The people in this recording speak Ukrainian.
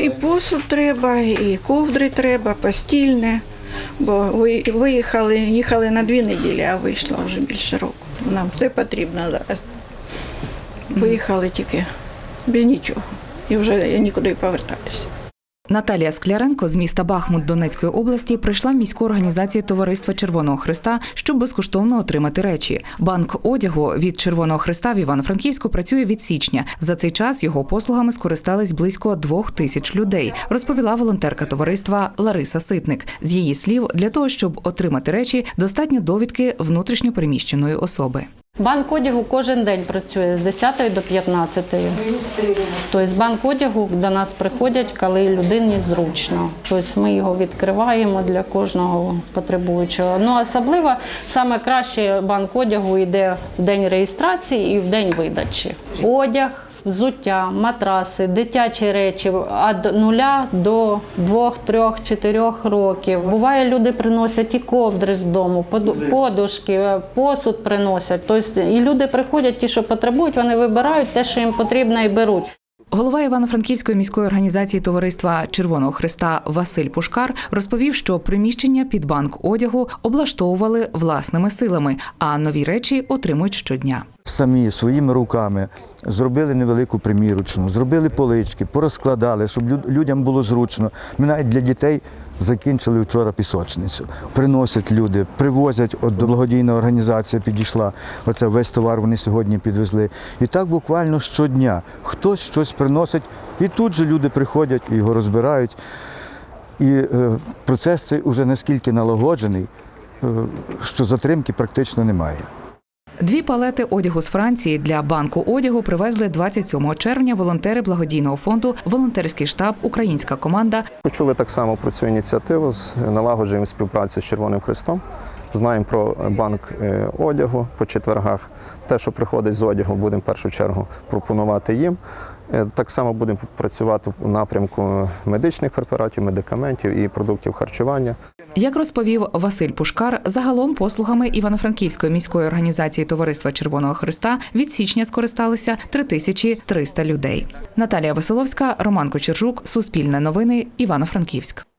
І посуд треба, і ковдри треба, постільне. Бо виїхали, їхали на дві неділі, а вийшло вже більше року. Нам це потрібно зараз. Виїхали тільки без нічого. І вже нікуди повертатися. Наталія Скляренко з міста Бахмут Донецької області прийшла в міську організацію Товариства Червоного Христа, щоб безкоштовно отримати речі. Банк одягу від Червоного Христа в Івано-Франківську працює від січня. За цей час його послугами скористались близько двох тисяч людей, розповіла волонтерка товариства Лариса Ситник. З її слів, для того, щоб отримати речі, достатньо довідки внутрішньопереміщеної особи. Банк одягу кожен день працює з 10 до 15. Тобто банк одягу до нас приходять, коли людині зручно. Тобто ми його відкриваємо для кожного потребуючого. Ну особливо саме краще банк одягу йде в день реєстрації і в день видачі. Одяг. Взуття, матраси, дитячі речі від нуля до двох, трьох, чотирьох років. Буває, люди приносять і ковдри з дому, поду- подушки, е, посуд приносять. Тобто і люди приходять, ті, що потребують, вони вибирають те, що їм потрібно, і беруть. Голова Івано-Франківської міської організації Товариства Червоного Христа Василь Пушкар розповів, що приміщення під банк одягу облаштовували власними силами, а нові речі отримують щодня. самі своїми руками зробили невелику примірочну, зробили полички, порозкладали, щоб люд- людям було зручно. Ми навіть для дітей закінчили вчора пісочницю. Приносять люди, привозять, от до благодійна організація підійшла. Оце весь товар вони сьогодні підвезли. І так буквально щодня хтось щось приносить, і тут же люди приходять і його розбирають. І е, процес цей уже наскільки налагоджений, е, що затримки практично немає. Дві палети одягу з Франції для банку одягу привезли 27 червня волонтери благодійного фонду Волонтерський штаб Українська команда Почули так само про цю ініціативу, налагоджуємо співпрацю з Червоним Хрестом. Знаємо про банк е, одягу по четвергах. Те, що приходить з одягу, будемо в першу чергу пропонувати їм. Е, Так само будемо працювати у напрямку медичних препаратів, медикаментів і продуктів харчування. Як розповів Василь Пушкар, загалом послугами Івано-Франківської міської організації Товариства Червоного Христа від січня скористалися 3300 людей. Наталія Василовська, Роман Кочержук, Суспільне новини, Івано-Франківськ.